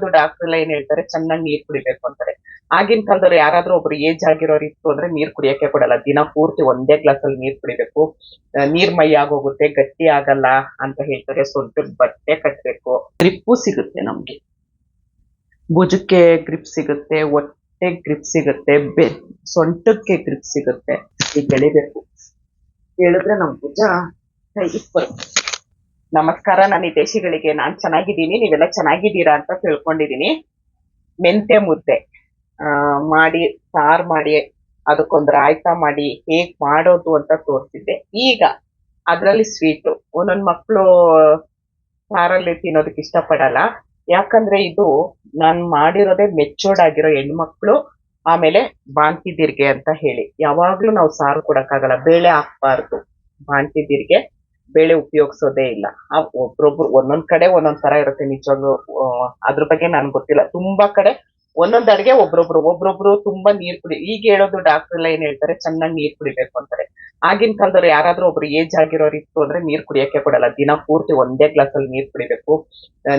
Doctor ಎಲ್ಲ ಏನ್ ಹೇಳ್ತಾರೆ? ಚೆನ್ನಾಗಿ ನೀರ್ ಕುಡಿಬೇಕು ಅಂತಾರೆ. ಆಗಿನ ಕಾಲದವ್ರು ಯಾರಾದ್ರೂ ಒಬ್ರು ಏಜ್ ಆಗಿರೋರು ಇತ್ತು ಅಂದ್ರೆ ನೀರ್ ಕುಡಿಯಕ್ಕೆ ಕೊಡಲ್ಲ. ದಿನ ಪೂರ್ತಿ ಒಂದೇ ಗ್ಲಾಸ್ ಅಲ್ಲಿ ನೀರ್ ಕುಡಿಬೇಕು. ನೀರ್ ಮೈ ಆಗೋಗುತ್ತೆ, ಗಟ್ಟಿ ಆಗಲ್ಲ ಅಂತ ಹೇಳ್ತಾರೆ. ಸ್ವಲ್ಪ ಬಟ್ಟೆ ಕಟ್ಬೇಕು. ಗ್ರಿಪ್ಪು ಸಿಗುತ್ತೆ ನಮ್ಗೆ. ಭುಜಕ್ಕೆ ಗ್ರಿಪ್ ಸಿಗುತ್ತೆ, ಹೊಟ್ಟೆ ಗ್ರಿಪ್ ಸಿಗುತ್ತೆ, ಬೆ, ಸೊಂಟಕ್ಕೆ ಗ್ರಿಪ್ ಸಿಗುತ್ತೆ. ಬೆಳಿಬೇಕು. ಹೇಳಿದ್ರೆ ನಮ್ ಭುಜ ಕೈ ಬರುತ್ತೆ ನಮಸ್ಕಾರ ನಾನು ದೇಶಿಗಳಿಗೆ ನಾನ್ ಚೆನ್ನಾಗಿದ್ದೀನಿ, ನೀವೆಲ್ಲ ಚೆನ್ನಾಗಿದ್ದೀರಾ ಅಂತ ತಿಳ್ಕೊಂಡಿದೀನಿ ಮೆಂತೆ ಮುದ್ದೆ. ಮಾಡಿ, ಸಾರ್ ಮಾಡಿ ಅದಕ್ಕೊಂದು ರಾಯ್ತ ಮಾಡಿ, ಹೇಗ್ ಮಾಡೋದು ಅಂತ ತೋರಿಸಿದ್ದೆ. ಈಗ ಅದರಲ್ಲಿ ಸ್ವೀಟು ಒಂದೊಂದು ಮಕ್ಕಳು ಸಾರಲ್ಲಿ ತಿನ್ನೋದಕ್ಕೆ ಇಷ್ಟಪಡಲ್ಲ. ಯಾಕಂದ್ರೆ ಇದು ನಾನು ಮಾಡಿರೋದೇ ಮೆಚೂರ್ಡ್ ಆಗಿರೋ ಹೆಣ್ಮಕ್ಳು, ಆಮೇಲೆ ಬಾಂತಿದಿರ್ಗೆ ಅಂತ ಹೇಳಿ. ಯಾವಾಗ್ಲೂ ನಾವು ಸಾರು ಕೊಡಕ್ಕಾಗಲ್ಲ. ಬೇಳೆ ಹಾಕ್ಬಾರ್ದು. ಬಾಂತಿದಿರ್ಗೆ ಬೇಳೆ ಉಪಯೋಗಿಸೋದೇ ಇಲ್ಲ. ಆ ಒಬ್ರೊಬ್ರು ಒಂದೊಂದ್ ಕಡೆ ಒಂದೊಂದ್ ತರ ಇರುತ್ತೆ ನಿಜವಾಗ್ಲೂ ಅದ್ರ ಬಗ್ಗೆ ನನ್ಗೆ ಗೊತ್ತಿಲ್ಲ. ತುಂಬಾ ಕಡೆ ಒಂದೊಂದ್ ಅಡಿಗೆ ಒಬ್ರೊಬ್ರು ಒಬ್ರೊಬ್ರು ತುಂಬಾ ನೀರ್ ಕುಡಿ, ಈಗ ಹೇಳೋದು ಡಾಕ್ಟರ್ ಎಲ್ಲ ಏನ್ ಹೇಳ್ತಾರೆ, ಚೆನ್ನಾಗಿ ನೀರ್ ಕುಡಿಬೇಕು ಅಂತಾರೆ. ಆಗಿನ ಕಾಲದವ್ರು ಯಾರಾದ್ರೂ ಒಬ್ರು ಏಜ್ ಆಗಿರೋರು ಇತ್ತು ಅಂದ್ರೆ ನೀರ್ ಕುಡಿಯಕ್ಕೆ ಕೊಡಲ್ಲ. ದಿನ ಪೂರ್ತಿ ಒಂದೇ ಗ್ಲಾಸ್ ಅಲ್ಲಿ ನೀರ್ ಕುಡಿಬೇಕು.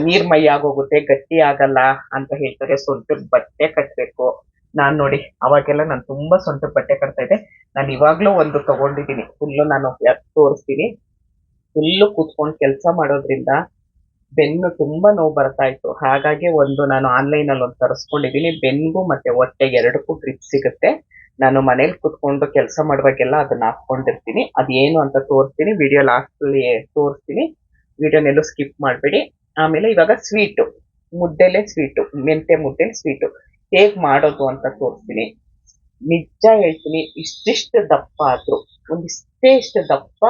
ನೀರ್ ಮೈ ಆಗೋಗುತ್ತೆ, ಗಟ್ಟಿ ಆಗಲ್ಲ ಅಂತ ಹೇಳ್ತಾರೆ. ಸೊಂಟದ ಬಟ್ಟೆ ಕಟ್ಬೇಕು. ನಾನ್ ನೋಡಿ, ಅವಾಗೆಲ್ಲ ನಾನು ತುಂಬಾ ಸೊಂಟ ಬಟ್ಟೆ ಕಟ್ತಾ ಇದ್ದೆ. ನಾನು ಇವಾಗ್ಲೂ ಒಂದು ತಗೊಂಡಿದ್ದೀನಿ. ಫುಲ್ಲು ನಾನು ತೋರಿಸ್ತೀನಿ. ಫುಲ್ಲು ಕೂತ್ಕೊಂಡು ಕೆಲಸ ಮಾಡೋದ್ರಿಂದ ಬೆನ್ನು ತುಂಬಾ ನೋವು ಬರ್ತಾ ಇತ್ತು. ಹಾಗಾಗಿ ಒಂದು ನಾನು ಆನ್ಲೈನ್ ಅಲ್ಲಿ ಒಂದು ತರಿಸ್ಕೊಂಡಿದೀನಿ. ಬೆನ್ನಿಗೂ ಮತ್ತೆ ಹೊಟ್ಟೆ ಎರಡಕ್ಕೂ ಗ್ರಿಪ್ ಸಿಗುತ್ತೆ. ನಾನು ಮನೇಲಿ ಕುತ್ಕೊಂಡು ಕೆಲಸ ಮಾಡುವಾಗೆಲ್ಲ ಅದನ್ನ ಹಾಕೊಂಡಿರ್ತೀನಿ ಅದೇನು ಅಂತ ತೋರಿಸ್ತೀನಿ. ವಿಡಿಯೋ ಲಾಸ್ಟ್ ಅಲ್ಲಿ ತೋರಿಸ್ತೀನಿ. ವಿಡಿಯೋನೆಲ್ಲೂ ಸ್ಕಿಪ್ ಮಾಡಬೇಡಿ. ಆಮೇಲೆ ಇವಾಗ ಸ್ವೀಟು ಮುದ್ದೆಲೆ ಸ್ವೀಟು ಮೆಂತೆ ಮುದ್ದೆಲಿ ಸ್ವೀಟು ಹೇಗ್ ಮಾಡೋದು ಅಂತ ತೋರಿಸ್ತೀನಿ. ನಿಜ ಹೇಳ್ತೀನಿ, ಇಷ್ಟಿಷ್ಟು ದಪ್ಪ ಆದ್ರು, ಒಂದಿಷ್ಟೇ ಇಷ್ಟು ದಪ್ಪ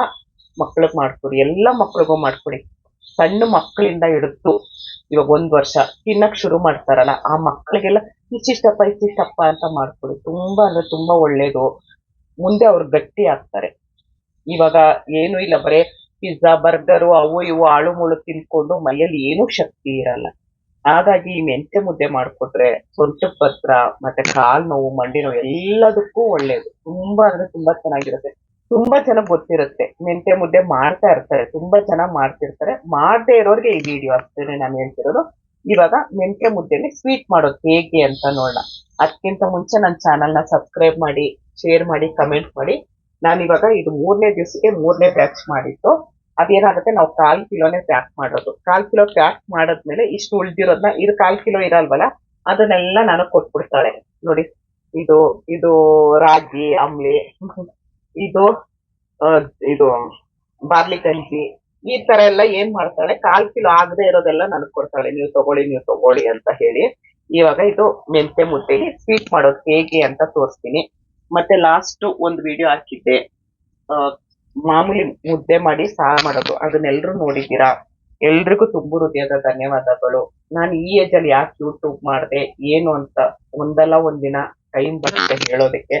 ಮಕ್ಳಿಗೆ ಮಾಡ್ಕೊಡಿ, ಎಲ್ಲ ಮಕ್ಳಿಗೂ ಮಾಡ್ಕೊಡಿ. ಸಣ್ಣ ಮಕ್ಕಳಿಂದ ಹಿಡಿದು ಇವಾಗ ಒಂದ್ ವರ್ಷ ತಿನ್ನಕ್ಕೆ ಶುರು ಮಾಡ್ತಾರಲ್ಲ, ಆ ಮಕ್ಕಳಿಗೆಲ್ಲ ಇಷ್ಟಿಷ್ಟಪ್ಪ ಇಷ್ಟಿಷ್ಟಪ್ಪ ಅಂತ ಮಾಡ್ಕೊಡಿ. ತುಂಬಾ ಅಂದ್ರೆ ತುಂಬಾ ಒಳ್ಳೇದು. ಮುಂದೆ ಅವ್ರು ಗಟ್ಟಿ ಆಗ್ತಾರೆ. ಇವಾಗ ಏನು ಇಲ್ಲ, ಬರೇ ಪಿಜ್ಜಾ ಬರ್ಗರು ಅವು ಇವು ಆಳು ಮುಳು ತಿನ್ಕೊಂಡು ಮೈಯಲ್ಲಿ ಏನೂ ಶಕ್ತಿ ಇರಲ್ಲ. ಹಾಗಾಗಿ ಈ ಮೆಂತೆ ಮುದ್ದೆ ಮಾಡ್ಕೊಟ್ರೆ ಸೊಂಟ ಪತ್ರ, ಮತ್ತೆ ಕಾಲ್ ನೋವು, ಮಂಡಿ ನೋವು ಎಲ್ಲದಕ್ಕೂ ಒಳ್ಳೇದು. ತುಂಬಾ ಅಂದ್ರೆ ತುಂಬಾ ಚೆನ್ನಾಗಿರುತ್ತೆ. ತುಂಬಾ ಚೆನ್ನಾಗಿ ಗೊತ್ತಿರುತ್ತೆ. ಮೆಂತೆ ಮುದ್ದೆ ಮಾಡ್ತಾ ಇರ್ತಾರೆ, ತುಂಬಾ ಚೆನ್ನಾಗಿ ಮಾಡ್ತಿರ್ತಾರೆ. ಮಾಡದೇ ಇರೋರಿಗೆ ಈ ವಿಡಿಯೋ ಅಷ್ಟೇ ನಾನು ಹೇಳ್ತಿರೋದು. ಇವಾಗ ಮೆಂತೆ ಮುದ್ದೆಲಿ ಸ್ವೀಟ್ ಮಾಡೋದು ಹೇಗೆ ಅಂತ ನೋಡೋಣ. ಅದಕ್ಕಿಂತ ಮುಂಚೆ ನನ್ನ ಚಾನಲ್ನ ಸಬ್ಸ್ಕ್ರೈಬ್ ಮಾಡಿ ಶೇರ್ ಮಾಡಿ ಕಮೆಂಟ್ ಮಾಡಿ. ನಾನು ಇವಾಗ ಇದು ಮೂರನೇ ದಿವಸಕ್ಕೆ ಮೂರನೇ ಪ್ಯಾಕ್ ಮಾಡಿದ್ದು. ಅದೇನಾಗುತ್ತೆ, ನಾವು ಕಾಲ್ ಕಿಲೋನೇ ಪ್ಯಾಕ್ ಮಾಡೋದು. ಕಾಲ್ ಕಿಲೋ ಪ್ಯಾಕ್ ಮಾಡಿದ್ಮೇಲೆ ಇಷ್ಟು ಉಳ್ದಿರೋದ್ನ, ಇದು ಕಾಲ್ ಕಿಲೋ ಇರಲ್ವಲ್ಲ, ಅದನ್ನೆಲ್ಲ ನಾನು ಕೊಟ್ಬಿಡ್ತಾಳೆ. ನೋಡಿ, ಇದು ಇದು ರಾಗಿ ಅಂಬ್ಲಿ ಇದು ಇದು ಬಾರ್ಲಿ ಗಂಜಿ ಈ ತರ ಎಲ್ಲ ಏನ್ ಮಾಡ್ತಾಳೆ? ಕಾಲ್ ಕಿಲೋ ಆಗದೆ ಇರೋದೆಲ್ಲ ನನಗ್ ಕೊಡ್ತಾಳೆ. ನೀವು ತಗೊಳ್ಳಿ ನೀವು ತಗೊಳ್ಳಿ ಅಂತ ಹೇಳಿ. ಇವಾಗ ಇದು ಮೆಂತೆ ಮುದ್ದೆಗೆ ಸ್ವೀಟ್ ಮಾಡೋದು ಹೇಗೆ ಅಂತ ತೋರಿಸ್ತೀನಿ. ಮತ್ತೆ ಲಾಸ್ಟ್ ಒಂದು ವಿಡಿಯೋ ಹಾಕಿದ್ದೆ. ಮಾಮೂಲಿ ಮುದ್ದೆ ಮಾಡಿ ಸಾರು ಮಾಡೋದು. ಅದನ್ನೆಲ್ಲರೂ ನೋಡಿದ್ದೀರಾ? ಎಲ್ರಿಗೂ ತುಂಬು ಹೃದಯದ ಧನ್ಯವಾದಗಳು. ನಾನು ಈ ಏಜ್ ಅಲ್ಲಿ ಯಾಕೆ ಯೂಟ್ಯೂಬ್ ಮಾಡಿದೆ? ಏನು ಅಂತ ಒಂದಲ್ಲ ಒಂದಿನ ಟೈಮ್ ಬರುತ್ತೆ ಹೇಳೋದಕ್ಕೆ.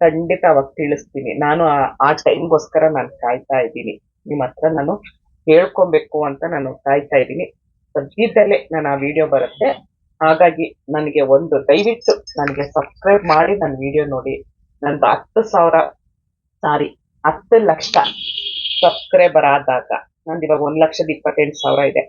ಖಂಡಿತ ಅವಾಗ ತಿಳಿಸ್ತೀನಿ. ನಾನು ಆ- ಟೈಮ್ಗೋಸ್ಕರ ನಾನು ಕಾಯ್ತಾ ಇದ್ದೀನಿ. ನಿಮ್ಮ ಹತ್ರ ನಾನು ಹೇಳ್ಕೊಬೇಕು ಅಂತ ನಾನು ಕಾಯ್ತಾ ಇದ್ದೀನಿ. ಸದ್ಯದಲ್ಲೇ ನಾನು ಆ ವಿಡಿಯೋ ಬರುತ್ತೆ. ಹಾಗಾಗಿ ನನಗೆ ಒಂದು, ದಯವಿಟ್ಟು ನನಗೆ ಸಬ್ಸ್ಕ್ರೈಬ್ ಮಾಡಿ ನನ್ನ ವಿಡಿಯೋ ನೋಡಿ. ನಂದು ಹತ್ತು ಸಾವಿರ, ಸಾರಿ, ಹತ್ತು ಲಕ್ಷ ಸಬ್ಸ್ಕ್ರೈಬರ್ ಆದಾಗ, ನಂದು ಇವಾಗ ಒಂದು ಲಕ್ಷದ ಇಪ್ಪತ್ತೆಂಟು ಸಾವಿರ ಇದೆ.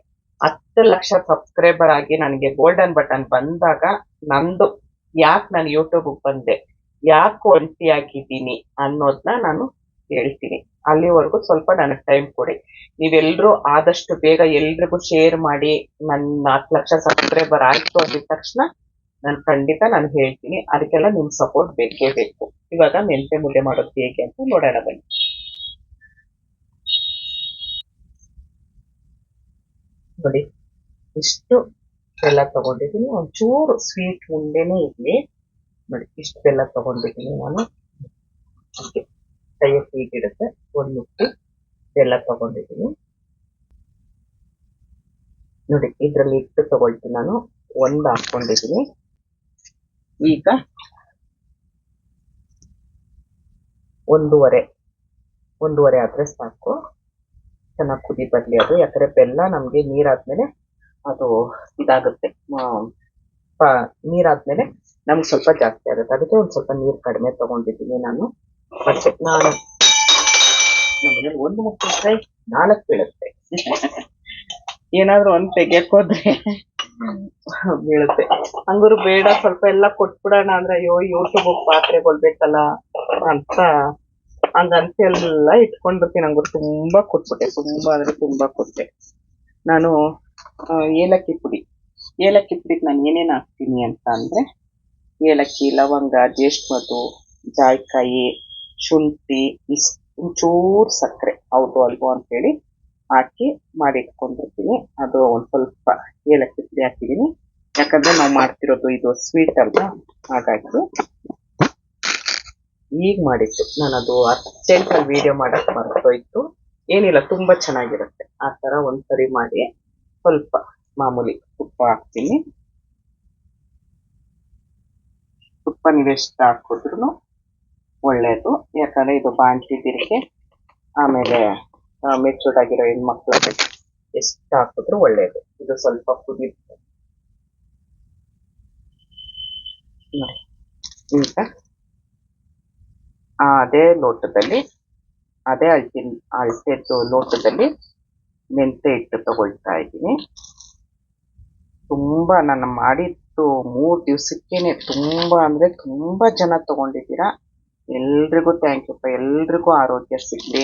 ಹತ್ತು ಲಕ್ಷ ಸಬ್ಸ್ಕ್ರೈಬರ್ ಆಗಿ ನನಗೆ ಗೋಲ್ಡನ್ ಬಟನ್ ಬಂದಾಗ ನಂದು, ಯಾಕೆ ನಾನು ಯೂಟ್ಯೂಬ್ಗೆ ಬಂದೆ? ಯಾಕೆ ಒಂಟಿಯಾಗಿದ್ದೀನಿ ಅನ್ನೋದನ್ನ ನಾನು ಹೇಳ್ತೀನಿ. ಅಲ್ಲಿವರೆಗೂ ಸ್ವಲ್ಪ ನನಗೆ ಟೈಮ್ ಕೊಡಿ. ನೀವೆಲ್ಲರೂ ಆದಷ್ಟು ಬೇಗ ಎಲ್ರಿಗೂ ಶೇರ್ ಮಾಡಿ ನನ್ನ ನಾಲ್ಕು ಲಕ್ಷ ಸಬ್ಸ್ಕ್ರೈಬರ್ ಆಯ್ತು ಅಂದಿದ ತಕ್ಷಣ ನಾನು ಖಂಡಿತ ನಾನು ಹೇಳ್ತೀನಿ. ಅದಕ್ಕೆಲ್ಲ ನಿಮ್ ಸಪೋರ್ಟ್ ಬೇಕೇ ಬೇಕು. ಇವಾಗ ಮೆಂತೆ ಮುದ್ದೆ ಮಾಡೋದು ಹೇಗೆ ಅಂತ ನೋಡೋಣ ಬನ್ನಿ. ನೋಡಿ, ಇಷ್ಟು ಎಲ್ಲ ತಗೊಂಡಿದ್ದೀನಿ. ಒಂಚೂರು ಸ್ವೀಟ್ ಉಂಡೆನೂ ಇರ್ಲಿ ನೋಡಿ ಇಷ್ಟು ಬೆಲ್ಲ ತಗೊಂಡಿದ್ದೀನಿ ನಾನು. ಅಷ್ಟೇ. ಕೈಯ ಸ್ವೀಟ್ ಇರುತ್ತೆ, ಒಂದು ಮುಟ್ಟು ತಗೊಂಡಿದ್ದೀನಿ. ನೋಡಿ, ಇದ್ರಲ್ಲಿ ಇಟ್ಟು ತಗೊಳ್ತೀನಿ ನಾನು. ಒಂದು ಹಾಕೊಂಡಿದ್ದೀನಿ. ಈಗ ಒಂದೂವರೆ. ಒಂದೂವರೆ ಆದರೆ ಸಾಕು. ಚೆನ್ನಾಗಿ ಕುದಿ ಬರಲಿ ಅದು. ಯಾಕಂದ್ರೆ ಬೆಲ್ಲ ನಮಗೆ ನೀರಾದ್ಮೇಲೆ ಅದು ಇದಾಗುತ್ತೆ. ನೀರಾದ್ಮೇಲೆ ನಮ್ಗೆ ಸ್ವಲ್ಪ ಜಾಸ್ತಿ ಆಗುತ್ತೆ. ಅದಕ್ಕೆ ಒಂದ್ ಸ್ವಲ್ಪ ನೀರು ಕಡಿಮೆ ತಗೊಂಡಿದ್ದೀನಿ ನಾನು. ಬಟ್ ನಾನು ನಮ್ಮನೇಲಿ ಒಂದು ಮುಖ್ಯ ನಾಲ್ಕು ಬೀಳುತ್ತೆ. ಏನಾದ್ರೂ ಒಂದ್ ತೆಗಿಯಕ್ ಹೋದ್ರೆ ಬೀಳುತ್ತೆ. ಹಂಗಾರು ಬೇಡ ಸ್ವಲ್ಪ ಎಲ್ಲ ಕೊಟ್ಬಿಡೋಣ ಅಂದ್ರೆ ಅಯ್ಯೋ ಯೂಟ್ಯೂಬ್ ಪಾತ್ರೆ ಕೊಡ್ಬೇಕಲ್ಲ ಅಂತ. ಹಂಗಂತ ಎಲ್ಲ ಇಟ್ಕೊಂಡ್ಬಿಡ್ತೀನಿ ಹಂಗಾರು. ತುಂಬಾ ಕೊಟ್ಬಿಟ್ಟೆ ತುಂಬಾ ಅಂದ್ರೆ ತುಂಬಾ ಕೊಟ್ಟೆ ನಾನು ಏಲಕ್ಕಿ ಪುಡಿ. ಏಲಕ್ಕಿ ಪುಡಿಗೆ ನಾನು ಏನೇನು ಹಾಕ್ತೀನಿ ಅಂತ ಅಂದ್ರೆ ಏಲಕ್ಕಿ, ಲವಂಗ ಜೇಷ್ಮದು ಜಾಯ್ಕಾಯಿ, ಶುಂಠಿ, ಇಸ್, ಒಂಚೂರು ಸಕ್ಕರೆ, ಹೌದು, ಅಲ್ವೋ ಅಂತೇಳಿ ಹಾಕಿ ಮಾಡಿಟ್ಕೊಂಡಿರ್ತೀನಿ. ಅದು ಒಂದು ಸ್ವಲ್ಪ ಏಲಕ್ಕಿ ಪುಡಿ ಹಾಕಿದ್ದೀನಿ. ಯಾಕಂದ್ರೆ ನಾವು ಮಾಡ್ತಿರೋದು ಇದು ಸ್ವೀಟ್ ಅಲ್ವಾ? ಹಾಗಾಗಿ ಈಗ ಮಾಡಿದ್ದು. ನಾನು ಅದು ಅರ್ಜೆಂಟಲ್ಲಿ ವಿಡಿಯೋ ಮಾಡಕ್ ಮರ್ತೋಯ್ತು. ಏನಿಲ್ಲ, ತುಂಬಾ ಚೆನ್ನಾಗಿರುತ್ತೆ. ಆ ತರ ಒಂದ್ಸರಿ ಮಾಡಿ ಸ್ವಲ್ಪ ಮಾಮೂಲಿ ತುಪ್ಪ ಹಾಕ್ತೀನಿ. ತುಪ್ಪ ನೀವೆಷ್ಟು ಹಾಕಿದ್ರು ಒಳ್ಳೇದು. ಯಾಕಂದ್ರೆ ಇದು ಬಾಂಡ್ಲಿ ತಿರುಗಿ ಆಮೇಲೆ ಮೆಚೂರ್ಡ್ ಆಗಿರೋ ಹೆಣ್ಮಕ್ಳು ಎಷ್ಟು ಹಾಕಿದ್ರು ಒಳ್ಳೇದು. ಇದು ಸ್ವಲ್ಪ ಕುದಿ. ಈಗ ಅದೇ ಲೋಟದಲ್ಲಿ ಅದೇ ಅಳ್ತಿನ ಅಳತೆದ್ದು ಲೋಟದಲ್ಲಿ ಮೆಂತೆ ಹಿಟ್ಟು ತಗೊಳ್ತಾ ಇದ್ದೀನಿ. ತುಂಬಾ ನಾನು ಮಾಡಿದ್ದು ಮೂರು ದಿವಸಕ್ಕೇನೆ ತುಂಬಾ ಅಂದ್ರೆ ತುಂಬಾ ಜನ ತಗೊಂಡಿದ್ದೀರಾ? ಎಲ್ರಿಗೂ ಥ್ಯಾಂಕ್ ಯು ಎಲ್ರಿಗೂ ಆರೋಗ್ಯ ಸಿಗ್ಲಿ.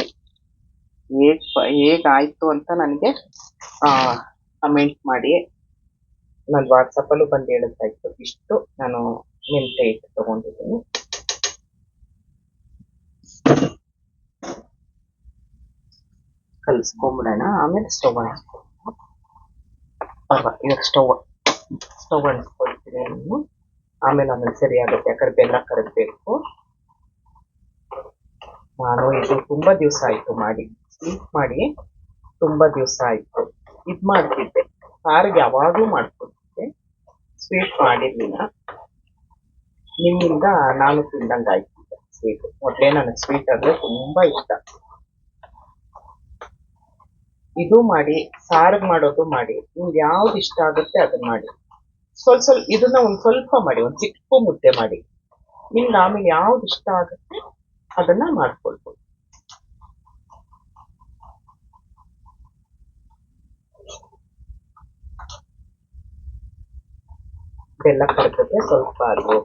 ಹೇಗ್ ಹೇಗಾಯ್ತು ಅಂತ ನನಗೆ ಕಮೆಂಟ್ ಮಾಡಿ. ನಾನು ವಾಟ್ಸಪ್ಪಲ್ಲೂ ಬಂದು ಹೇಳಿದ್ದಾಯ್ತು ಇಷ್ಟು ನಾನು ಮೆಂತೆ ಇಟ್ಟು ತಗೊಂಡಿದ್ದೀನಿ. ಕಲ್ಸ್ಕೊಂಬಿಡೋಣ. ಆಮೇಲೆ ಸ್ಟವ್ ಹಚ್ಕೊ ಪರ್ವ, ಇವಾಗ ಸ್ಟವ್ ಸ್ಟವ್ ಅಣಿಸ್ಕೊಳ್ತೀನಿ ನಾನು ಆಮೇಲೆ ಆಮೇಲೆ ಸರಿ ಆಗುತ್ತೆ ಯಾಕಂದ್ರೆ ಬೆಲ್ಲ ಕರಗಬೇಕು ನಾನು ಇದು ತುಂಬಾ ದಿವಸ ಆಯ್ತು ಮಾಡಿ ಸ್ವೀಟ್ ಮಾಡಿ ತುಂಬಾ ದಿವಸ ಆಯ್ತು. ಇದ್ ಮಾಡ್ತಿದ್ದೆ. ಸಾರಿಗೆ ಯಾವಾಗ್ಲೂ ಮಾಡ್ಕೊತಿದ್ದೆ ಸ್ವೀಟ್ ಮಾಡಿರ್ಲಿಲ್ಲ. ನಿಮ್ಮಿಂದ ನಾನು ತಿಂದಂಗ ಆಯ್ತಿದ್ದೆ ಸ್ವೀಟ್ ಮೊದಲೇ ನನಗೆ ಸ್ವೀಟ್ ಅಂದ್ರೆ ತುಂಬಾ ಇಷ್ಟ. ಇದು ಮಾಡಿ, ಸಾರಿಗೆ ಮಾಡೋದು ಮಾಡಿ, ನಿಮ್ಗೆ ಯಾವ್ದು ಇಷ್ಟ ಆಗುತ್ತೆ ಅದನ್ನ ಮಾಡಿ. ಸ್ವಲ್ಪ ಸ್ವಲ್ಪ ಇದನ್ನ ಒಂದು ಸ್ವಲ್ಪ ಮಾಡಿ, ಒಂದು ಚಿಕ್ಕ ಮುದ್ದೆ ಮಾಡಿ. ನಿಮ್ಗೆ ಆಮೇಲೆ ಯಾವ್ದು ಇಷ್ಟ ಆಗುತ್ತೆ ಅದನ್ನ ಮಾಡ್ಕೊಳ್ಬೋದು. ಬೆಲ್ಲ ಕರಗುತ್ತೆ ಸ್ವಲ್ಪ ಅದು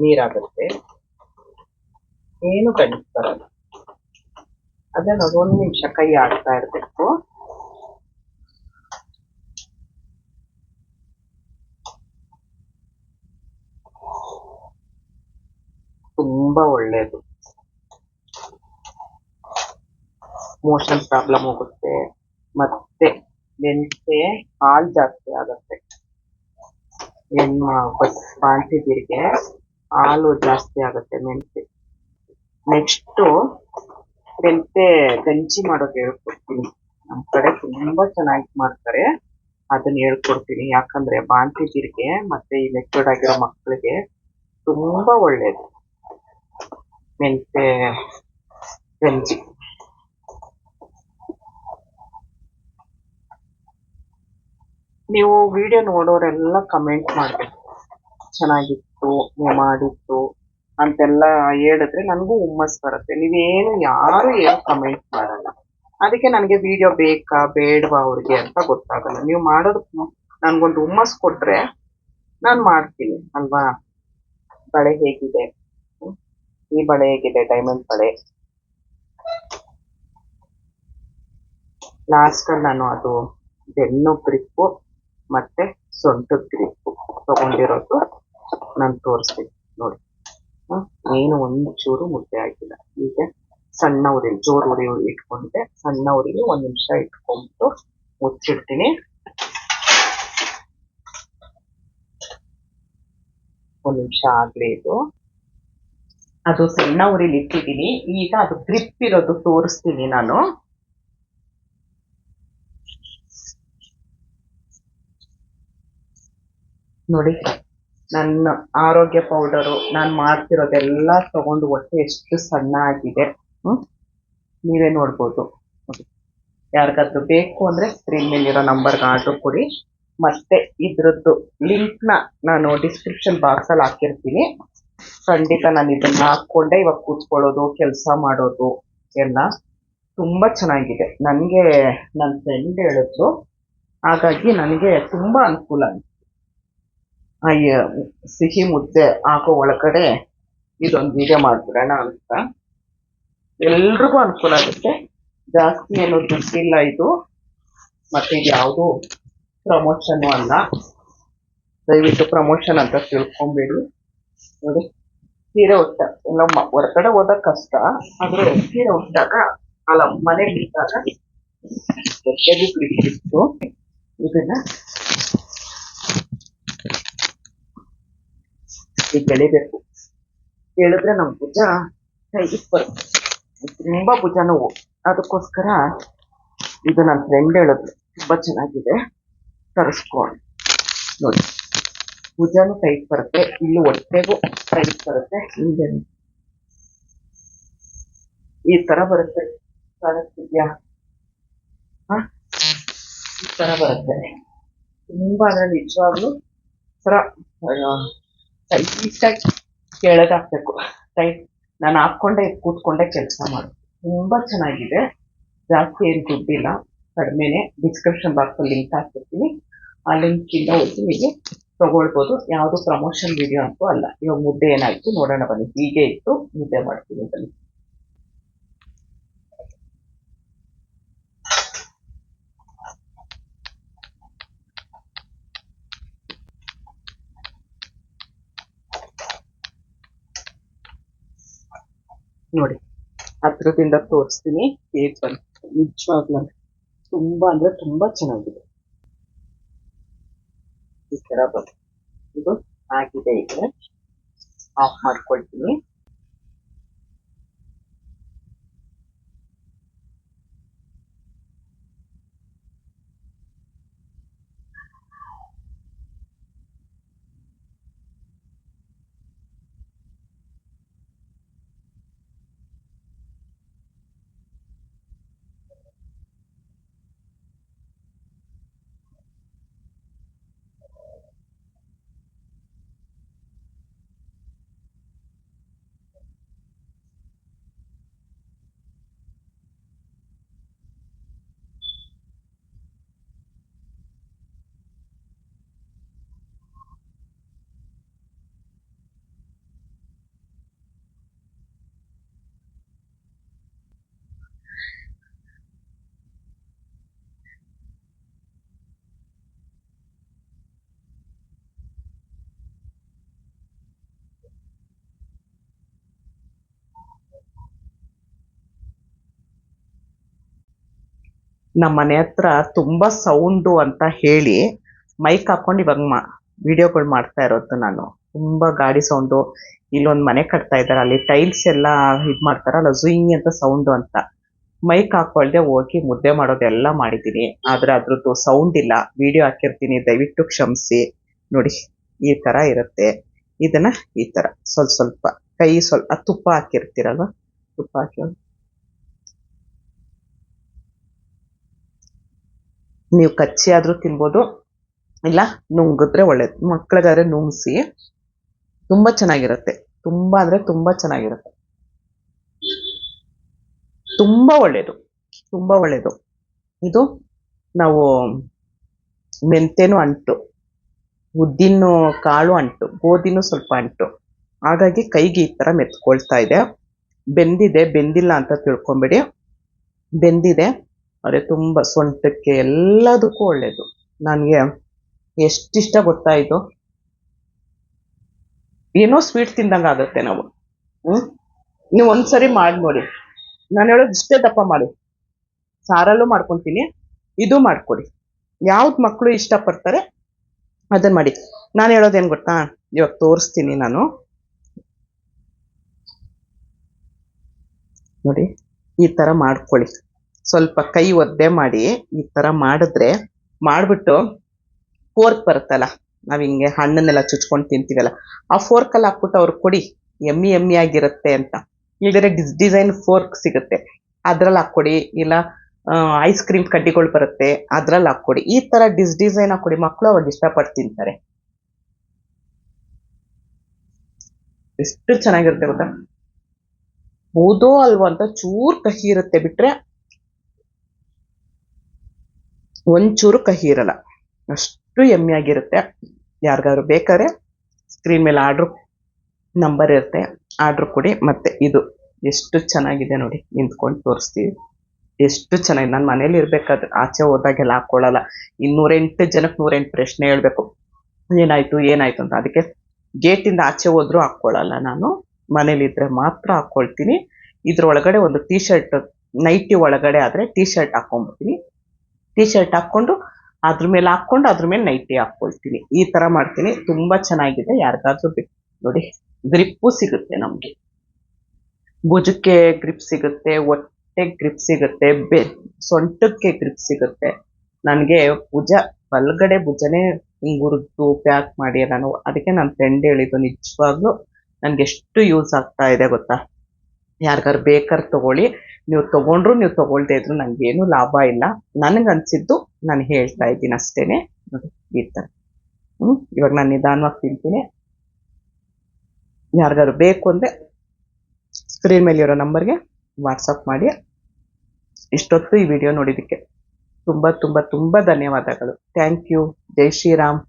ನೀರಾಗುತ್ತೆ. ಏನು ಗಂಟು ಬರಲ್ಲ. ಅದನ್ನ ಒಂದು ನಿಮಿಷ ಕೈ ಆಡ್ತಾ ಇರ್ಬೇಕು ತುಂಬಾ ಒಳ್ಳೇದು ಮೋಷನ್ ಪ್ರಾಬ್ಲಮ್ ಹೋಗುತ್ತೆ. ಮತ್ತೆ ಮೆಂತೆ ಹಾಲು ಜಾಸ್ತಿ ಆಗುತ್ತೆ. ಹೆಣ್ಣು ಹಾಲು ಜಾಸ್ತಿ ಆಗುತ್ತೆ ಮೆಂತೆ. ನೆಕ್ಸ್ಟ್ ಮೆಂತೆ ಗಂಜಿ ಮಾಡೋದು ಹೇಳ್ಕೊಡ್ತೀನಿ. ನಮ್ ಕಡೆ ತುಂಬಾ ಚೆನ್ನಾಗಿ ಮಾಡ್ತಾರೆ. ಅದನ್ನ ಹೇಳ್ಕೊಡ್ತೀನಿ. ಯಾಕಂದ್ರೆ ಬಾಣ್ತಿದ್ದೀರಿಗೆ ಮತ್ತೆ ಈ ಮೆಚೂರ್ಡ್ ಆಗಿರೋ ಮಕ್ಕಳಿಗೆ ತುಂಬಾ ಒಳ್ಳೇದು. ಮೆಂತೆ ಗಂಜಿ. ನೀವು ವಿಡಿಯೋ ನೋಡೋರೆಲ್ಲ ಕಮೆಂಟ್ ಮಾಡ್ಬೇಕು. ಚೆನ್ನಾಗಿತ್ತು, ನೀವು ಮಾಡಿತ್ತು ಅಂತೆಲ್ಲ ಹೇಳಿದ್ರೆ ನನಗೂ ಹುಮ್ಮಸ್ ಬರುತ್ತೆ. ನೀವೇನು ಯಾರು ಏನು ಕಮೆಂಟ್ ಮಾಡಲ್ಲ. ಅದಕ್ಕೆ ನನಗೆ ವಿಡಿಯೋ ಬೇಕಾ, ಬೇಡವಾ ಅವ್ರಿಗೆ ಅಂತ ಗೊತ್ತಾಗಲ್ಲ. ನೀವು ಮಾಡೋದು ನನಗೊಂದು ಹುಮ್ಮಸ್ ಕೊಟ್ಟರೆ ನಾನು ಮಾಡ್ತೀನಿ, ಅಲ್ವಾ? ಬಳೆ ಹೇಗಿದೆ? ಈ ಬಳೆ ಹೇಗಿದೆ ಡೈಮಂಡ್ ಬಳೆ? ಲಾಸ್ಟಲ್ಲಿ ನಾನು ಅದು ಬೆನ್ನು ಗ್ರಿಪ್ಪು ಮತ್ತೆ ಸೊಂಟದ ಗ್ರಿಪ್ಪು ತಗೊಂಡಿರೋದು ನಾನು ತೋರಿಸ್ತೀನಿ, ನೋಡಿ? ಏನು ಒಂಚೂರು ಚೂರು ಮುದ್ದೆ ಆಗಿಲ್ಲ. ಈಗ ಸಣ್ಣ ಉರಿ, ಜೋರು ಉರಿ ಇಟ್ಕೊಂಡೆ, ಸಣ್ಣ ಉರಿಗೆ ಒಂದ್ ನಿಮಿಷ ಇಟ್ಕೊಂಡ್ಬಿಟ್ಟು ಮುಚ್ಚಿಡ್ತೀನಿ. ಒಂದ್ ನಿಮಿಷ ಆಗ್ಲಿ ಇದು. ಅದು ಸಣ್ಣ ಉರಿಲಿ ಇಟ್ಟಿದ್ದೀನಿ. ಈಗ ಅದು ಗ್ರಿಪ್ ಇರೋದು ತೋರಿಸ್ತೀನಿ ನಾನು. ನೋಡಿ, ನನ್ನ ಆರೋಗ್ಯ ಪೌಡರು ನಾನು ಮಾಡ್ತಿರೋದೆಲ್ಲ ತಗೊಂಡು ಹೊಟ್ಟೆ ಎಷ್ಟು ಸಣ್ಣ ಆಗಿದೆ ಹ್ಮ್? ನೀವೇ ನೋಡ್ಬೋದು. ಯಾರಿಗಾದ್ರು ಬೇಕು ಅಂದ್ರೆ ಸ್ಕ್ರೀನ್ ಮೇಲಿರೋ ನಂಬರ್ಗೆ ಆರ್ಡರ್ ಕೊಡಿ. ಮತ್ತೆ ಇದ್ರದ್ದು ನ ನಾನು ಡಿಸ್ಕ್ರಿಪ್ಷನ್ ಬಾಕ್ಸ್ ಅಲ್ಲಿ ಹಾಕಿರ್ತೀನಿ. ಖಂಡಿತ ನಾನು ಇದನ್ನ ಹಾಕೊಂಡೆ ಇವಾಗ ಕೂತ್ಕೊಳ್ಳೋದು, ಕೆಲಸ ಮಾಡೋದು, ಎಲ್ಲ ತುಂಬಾ ಚೆನ್ನಾಗಿದೆ. ನನಗೆ ನನ್ನ ಫ್ರೆಂಡ್ ಹೇಳಿದ್ರು. ಹಾಗಾಗಿ ನನಗೆ ತುಂಬಾ ಅನುಕೂಲ ಆಯ್ತು. ಸಿಹಿ ಮುದ್ದೆ ಹಾಕೋ ಒಳಗಡೆ ಇದೊಂದು ವಿಡಿಯೋ ಮಾಡ್ಬಿಡೋಣ ಅಂತ. ಎಲ್ರಿಗೂ ಅನುಕೂಲ ಆಗುತ್ತೆ. ಜಾಸ್ತಿ ಏನು ದುಡ್ಡಿಲ್ಲ ಇದು. ಮತ್ತೆ ಇದು ಯಾವುದು ಪ್ರಮೋಷನ್ ಅಲ್ಲ. ದಯವಿಟ್ಟು ಪ್ರಮೋಷನ್ ಅಂತ ತಿಳ್ಕೊಂಬೇಡಿ. ನೋಡಿ, ಸೀರೆ ಉಟ್ಟ, ಎಲ್ಲ ಮ- ಹೊರಗಡೆ ಹೋದಾಗ ಕಷ್ಟ. ಆದ್ರೆ ಸೀರೆ ಉಟ್ಟಾಗ, ಅಲ್ಲ ಮನೆ ಇದ್ದಾಗ ಇದನ್ನ ಈಗ ಬೆಳಿಬೇಕು ಹೇಳಿದ್ರೆ ನಮ್ ಭುಜ ಇಪ್ಪತ್ತು ತುಂಬಾ ಭುಜ ನೋವು. ಅದಕ್ಕೋಸ್ಕರ ಇದು ನನ್ನ ಫ್ರೆಂಡ್ ಹೇಳಿದ್ರು ತುಂಬಾ ಚೆನ್ನಾಗಿದೆ. ತರಿಸ್ಕೊ ಅಂತ. ನೋಡಿ. ಭುಜಾನು ಟೈಟ್ ಬರುತ್ತೆ. ಇಲ್ಲಿ ಹೊಟ್ಟೆಗೂ ಟೈಟ್ ಬರುತ್ತೆ. ಹಿಂದೆ ಈ ತರ ಬರುತ್ತೆ. ಕಾಣಿಸ್ತಿದ್ಯಾ? ಈ ತರ ಬರುತ್ತೆ. ತುಂಬಾ ಅಂದ್ರೆ ನಿಜವಾಗ್ಲು ತರ. ಟೈಟಾಗಿ ಕೆಳಗೆ ಹಾಕ್ಬೇಕು ಟೈಟ್ ನಾನು ಹಾಕೊಂಡೆ ಕೂತ್ಕೊಂಡೆ ಕೆಲಸ ಮಾಡು. ತುಂಬಾ ಚೆನ್ನಾಗಿದೆ. ಜಾಸ್ತಿ ಏನು ದುಡ್ಡಿಲ್ಲ. ಕಡಿಮೆನೆ ಡಿಸ್ಕ್ರಿಪ್ಷನ್ ಬಾಕ್ಸ್ ಅಲ್ಲಿ ಲಿಂಕ್ ಹಾಕ್ತಿರ್ತೀನಿ ಆ ಲಿಂಕ್ ಇಂದ ಹೋಗಿ ನೀವು ತಗೊಳ್ಬೋದು. ಯಾವುದು ಪ್ರಮೋಷನ್ ವಿಡಿಯೋ ಅಂತೂ ಅಲ್ಲ. ಇವಾಗ ಮುದ್ದೆ ಏನಾಯ್ತು ನೋಡೋಣ ಬನ್ನಿ. ಹೀಗೆ ಇತ್ತು ಮುದ್ದೆ ಮಾಡ್ತೀನಿ ಬನ್ನಿ. ನೋಡಿ. ಹತ್ರದಿಂದ ತೋರಿಸ್ತೀನಿ ಹೇಗ್ ಬಂತು ನಿಜವಾಗ್ಲೂ ತುಂಬಾ ಅಂದ್ರೆ ತುಂಬಾ ಚೆನ್ನಾಗಿದೆ. ಈ ತರ ಬಂತು. ಇದು ಆಗಿದೆ ಈಗ. ಆಫ್ ಮಾಡ್ಕೊಳ್ತೀನಿ. ನಮ್ಮ ಮನೆ ಹತ್ರ ತುಂಬಾ ಸೌಂಡು ಅಂತ ಹೇಳಿ ಮೈಕ್ ಹಾಕೊಂಡು ಇವಾಗ ಮಾ ವಿಡಿಯೋಗಳು ಮಾಡ್ತಾ ಇರೋದು ನಾನು. ತುಂಬಾ ಗಾಡಿ ಸೌಂಡು ಇಲ್ಲೊಂದು ಮನೆ ಕಟ್ತಾ ಇದ್ದಾರೆ. ಅಲ್ಲಿ ಟೈಲ್ಸ್ ಎಲ್ಲ ಇದ್ ಮಾಡ್ತಾರಲ್ಲ ಜುಯಿಂಗ್ ಅಂತ ಸೌಂಡು ಅಂತ. ಮೈಕ್ ಹಾಕೊಳ್ದೆ ಹೋಗಿ ಮುದ್ದೆ ಮಾಡೋದೆಲ್ಲ ಮಾಡಿದ್ದೀನಿ. ಆದ್ರೆ ಅದ್ರದ್ದು ಸೌಂಡ್ ಇಲ್ಲ. ವಿಡಿಯೋ ಹಾಕಿರ್ತೀನಿ. ದಯವಿಟ್ಟು ಕ್ಷಮಿಸಿ. ನೋಡಿ, ಈ ತರ ಇರುತ್ತೆ. ಇದನ್ನ ಈ ತರ. ಸ್ವಲ್ಪ ಸ್ವಲ್ಪ. ಕೈ ಸ್ವಲ್ಪ ತುಪ್ಪ ಹಾಕಿರ್ತೀರಲ್ವಾ? ತುಪ್ಪ ಹಾಕಿ ನೀವು ಕಚ್ಚಿ ಆದರೂ ತಿನ್ಬೋದು. ಇಲ್ಲ, ನುಂಗಿದ್ರೆ ಒಳ್ಳೇದು. ಮಕ್ಳಿಗಾದ್ರೆ ನುಂಗಿಸಿ ತುಂಬಾ ಚೆನ್ನಾಗಿರುತ್ತೆ. ತುಂಬಾ ಅಂದರೆ ತುಂಬಾ ಚೆನ್ನಾಗಿರುತ್ತೆ. ತುಂಬಾ ಒಳ್ಳೆಯದು ತುಂಬಾ ಒಳ್ಳೆಯದು ಇದು ನಾವು ಮೆಂತೆನೂ ಅಂಟು, ಉದ್ದಿನ ಕಾಳು ಅಂಟು, ಗೋಧಿನೂ ಸ್ವಲ್ಪ ಅಂಟು. ಹಾಗಾಗಿ ಕೈಗೆ ಈ ಥರ ಮೆತ್ಕೊಳ್ತಾ ಇದೆ. ಬೆಂದಿದೆ, ಬೆಂದಿಲ್ಲ ಅಂತ ತಿಳ್ಕೊಂಬಿಡಿ. ಬೆಂದಿದೆ. ಅದೇ ತುಂಬ ಸೊಂಟಕ್ಕೆ ಎಲ್ಲದಕ್ಕೂ ಒಳ್ಳೆಯದು ನನಗೆ ಎಷ್ಟಿಷ್ಟ ಗೊತ್ತಾಯಿತು? ಏನೋ ಸ್ವೀಟ್ ತಿಂದಂಗೆ ಆಗುತ್ತೆ ನಾವು. ಹ್ಞೂ ನೀವು ಒಂದ್ಸರಿ ಮಾಡಿ ನೋಡಿ. ನಾನು ಹೇಳೋದು ಇಷ್ಟೇ ದಪ್ಪ ಮಾಡಿ. ಸಾರಲ್ಲೂ ಮಾಡ್ಕೊತೀನಿ, ಇದು ಮಾಡ್ಕೊಡಿ. ಯಾವ್ದು ಮಕ್ಕಳು ಇಷ್ಟಪಡ್ತಾರೆ ಅದನ್ನ ಮಾಡಿ. ನಾನು ಹೇಳೋದೇನು ಗೊತ್ತಾ? ಇವಾಗ ತೋರಿಸ್ತೀನಿ ನಾನು. ನೋಡಿ, ಈ ತರ ಮಾಡ್ಕೊಳ್ಳಿ. ಸ್ವಲ್ಪ ಕೈ ಒದ್ದೆ ಮಾಡಿ ಈ ತರ ಮಾಡಿದ್ರೆ, ಮಾಡ್ಬಿಟ್ಟು ಫೋರ್ಕ್ ಬರುತ್ತಲ್ಲ, ನಾವ್ ಹಿಂಗೆ ಹಣ್ಣನ್ನೆಲ್ಲ ಚುಚ್ಕೊಂಡು ತಿಂತೀವಲ್ಲ, ಆ ಫೋರ್ಕ್ ಅಲ್ಲಿ ಹಾಕ್ಬಿಟ್ಟು ಅವ್ರು ಕೊಡಿ, ಎಮ್ಮಿ ಎಮ್ಮಿ ಆಗಿರುತ್ತೆ ಅಂತ. ಇಲ್ದಿರ ಡಿಸ್ ಡಿಸೈನ್ ಫೋರ್ಕ್ ಸಿಗುತ್ತೆ. ಅದ್ರಲ್ಲಿ ಹಾಕ್ಕೊಡಿ, ಇಲ್ಲ ಐಸ್ ಕ್ರೀಮ್ ಕಡ್ಡಿಗಳು ಬರುತ್ತೆ, ಅದ್ರಲ್ಲಿ ಹಾಕ್ಕೊಡಿ. ಈ ತರ ಡಿಸ್ ಡಿಸೈನ್ ಹಾಕ್ಕೊಡಿ ಮಕ್ಕಳು ಅವಾಗ ಇಷ್ಟಪಟ್ಟು ತಿಂತಾರೆ. ಎಷ್ಟು ಚೆನ್ನಾಗಿರುತ್ತೆ ಗೊತ್ತಾ? ಓದೋ ಅಲ್ವಾ ಅಂತ ಚೂರ್ ಕಹಿ ಇರುತ್ತೆ, ಬಿಟ್ರೆ ಒಂಚೂರು ಕಹಿ ಇರಲ್ಲ. ಅಷ್ಟು ಆಗಿರುತ್ತೆ ಯಾರಿಗಾದ್ರು ಬೇಕಾದ್ರೆ ಸ್ಕ್ರೀನ್ ಮೇಲೆ ಆರ್ಡ್ರ್ ನಂಬರ್ ಇರುತ್ತೆ. ಆರ್ಡ್ರ್ ಕೊಡಿ. ಮತ್ತೆ ಇದು ಎಷ್ಟು ಚೆನ್ನಾಗಿದೆ ನೋಡಿ. ನಿಂತ್ಕೊಂಡು ತೋರಿಸ್ತೀವಿ. ಎಷ್ಟು ಚೆನ್ನಾಗಿದೆ. ನಾನು ಮನೇಲಿ ಇರ್ಬೇಕಾದ್ರೆ ಆಚೆ ಹೋದಾಗೆಲ್ಲ ಹಾಕೊಳ್ಳಲ್ಲ. ಇನ್ನೂರೆಂಟು ಜನಕ್ಕೆ ನೂರೆಂಟು ಪ್ರಶ್ನೆ ಹೇಳ್ಬೇಕು. ಏನಾಯ್ತು ಏನಾಯ್ತು ಅಂತ. ಅದಕ್ಕೆ ಗೇಟಿಂದ ಆಚೆ ಹೋದ್ರೂ ಹಾಕೊಳ್ಳಲ್ಲ ನಾನು. ಮನೇಲಿದ್ರೆ ಮಾತ್ರ ಹಾಕೊಳ್ತೀನಿ. ಇದ್ರೊಳಗಡೆ ಒಂದು ಟೀ ಶರ್ಟ್ ನೈಟಿ ಒಳಗಡೆ ಆದ್ರೆ ಟೀ ಶರ್ಟ್ ಹಾಕೊಂಡ್ಬಿಡ್ತೀನಿ. ಟೀ ಶರ್ಟ್ ಹಾಕೊಂಡು ಅದ್ರ ಮೇಲೆ ಹಾಕೊಂಡು ಅದ್ರ ಮೇಲೆ ನೈಟಿ ಹಾಕೊಳ್ತೀನಿ ಈ ತರ ಮಾಡ್ತೀನಿ. ತುಂಬಾ ಚೆನ್ನಾಗಿದೆ. ಯಾರಿಗಾದ್ರೂ ನೋಡಿ ಗ್ರಿಪ್ಪು ಸಿಗುತ್ತೆ ನಮ್ಗೆ. ಭುಜಕ್ಕೆ ಗ್ರಿಪ್ ಸಿಗುತ್ತೆ, ಹೊಟ್ಟೆ ಗ್ರಿಪ್ ಸಿಗುತ್ತೆ, ಬೆ, ಸೊಂಟಕ್ಕೆ ಗ್ರಿಪ್ ಸಿಗುತ್ತೆ. ನನಗೆ ಭುಜ, ಬಲ್ಗಡೆ ಭುಜನೇ ಹುರಿದು ಪ್ಯಾಕ್ ಮಾಡಿ ನಾನು. ಅದಕ್ಕೆ ನನ್ನ ಫ್ರೆಂಡ್ ಹೇಳಿದ್ದು ನಿಜವಾಗ್ಲೂ ನನ್ಗೆ ಎಷ್ಟು ಯೂಸ್ ಆಗ್ತಾ ಇದೆ ಗೊತ್ತಾ? ಯಾರಿಗಾರು ಬೇಕಾದ್ರೆ ತಗೊಳ್ಳಿ. ನೀವು ತಗೊಂಡ್ರು ನೀವು ತಗೊಳ್ದೇ ಇದ್ರು ನಂಗೇನು ಲಾಭ ಇಲ್ಲ. ನನಗೆ ಅನ್ಸಿದ್ದು ನಾನು ಹೇಳ್ತಾ ಇದ್ದೀನಿ ಅಷ್ಟೇನೆ. ನೋಡಿ, ಈ ಥರ ಹ್ಮ್, ಇವಾಗ ನಾನು ನಿಧಾನವಾಗಿ ತಿಂತೀನಿ. ಯಾರಿಗಾರು ಬೇಕು ಅಂದ್ರೆ ಸ್ಕ್ರೀನ್ ಮೇಲೆ ಇರೋ ನಂಬರ್ಗೆ ವಾಟ್ಸಪ್ ಮಾಡಿ. ಇಷ್ಟೊತ್ತು ಈ ವಿಡಿಯೋ ನೋಡಿದ್ದಕ್ಕೆ ತುಂಬಾ ತುಂಬಾ ತುಂಬಾ ಧನ್ಯವಾದಗಳು. Thank you Jai Shriram.